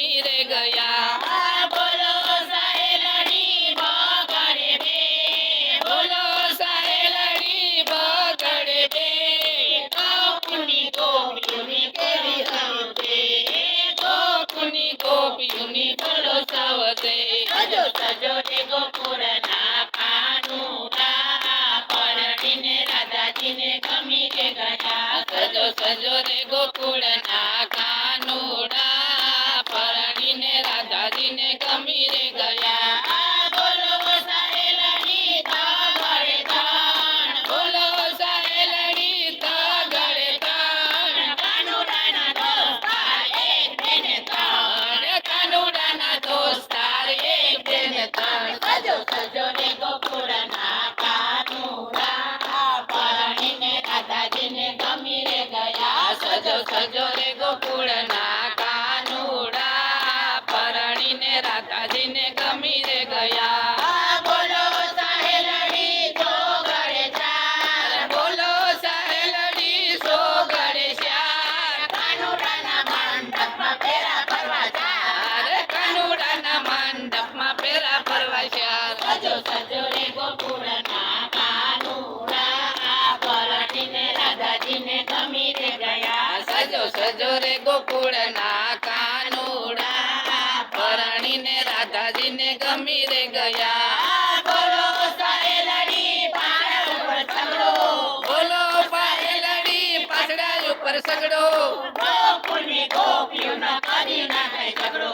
રાધાજીને ગમી રે ગયા બોલો સાહેલડી બગડે બે બોલો સાહેલડી બગડે બે ગોકુળની ગોપીઓની કેવી હરતે ગોકુની ગોપીઓની બોલો સાવતે સજો સજો રે ગોકુળના કાનુડા પરણીને રાધાજીને ગમી ગયા. સજો સજો રે ગોકુળના રાધાજીને ગમી પાછડા ઉપર સગડો. ગોકુળની ગોપીઓનો કરી નાખે ઝઘડો.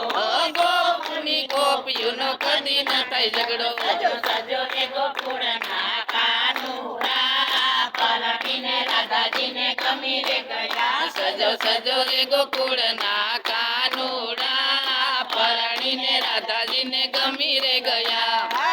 ગોપુની ગોપીઓનો કદી ના થાય ઝઘડો. સજો સજો એ ગોપુરના કાનુરા. પરણીને રાધાજીને કમી રે ગયા સજો સજો એ ગોકુળના કાનુડા પરણીને રાધાજીને ગમી રે ગયા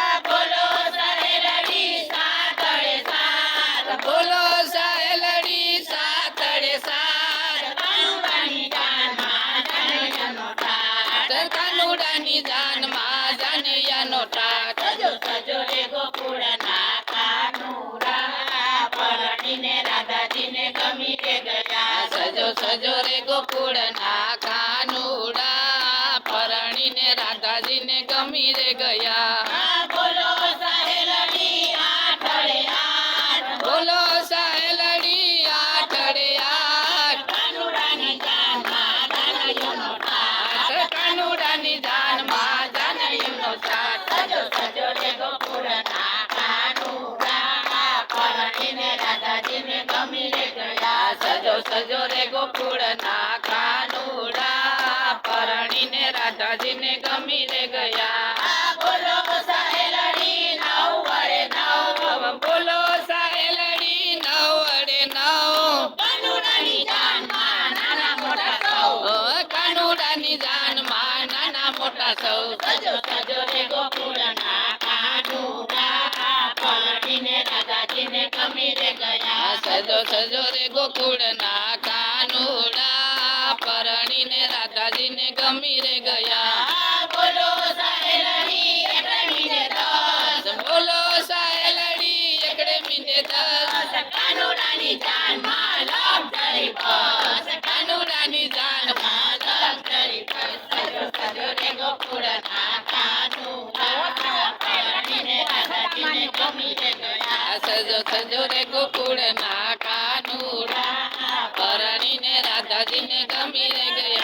ઠાઠ. કાનુડાની જાનમાં જાનૈયાનો ટાટ. સજો સજો રે ગોકુળના કાનુડા પરણીને રાધાજીને ગમી રે ગયા. સજો સજો રે ગોકુળના કાનુડા. પરણીને રાધાજીને ગમી રે ગયા. ગોકુળના કાનુડા પરણીને રાધાજીને ગમી રે ગયા બોલો સાહેલડી નવ વડે નવ. બોલો સાહેલડી નવ અડે નવ. કાનુડાની જાનમાં નાના મોટા સૌ. કાનુડાની જાનમાં નાના મોટા સૌ. સજો સજો રે ગોકુળના કાનુડા પરણીને રાધાજીને ગમી રે ગયા સજો સજો રે ગોકુળના કાનુડા રાધાજીને ગમી રે ગયા બોલો સાહેલડી એકડમીને દસ. બોલો સાહેલડી એકડે મીને દસ. કાનુડાની જાનમાં લક્ષરી બસ કાનુડાની જાનમાં લક્ષરી બસ સજો સજો રે ગમી રે ગયા સજો સજો રે ગોકુળના કાનુડા પરણીને રાધાજીને ગમી રે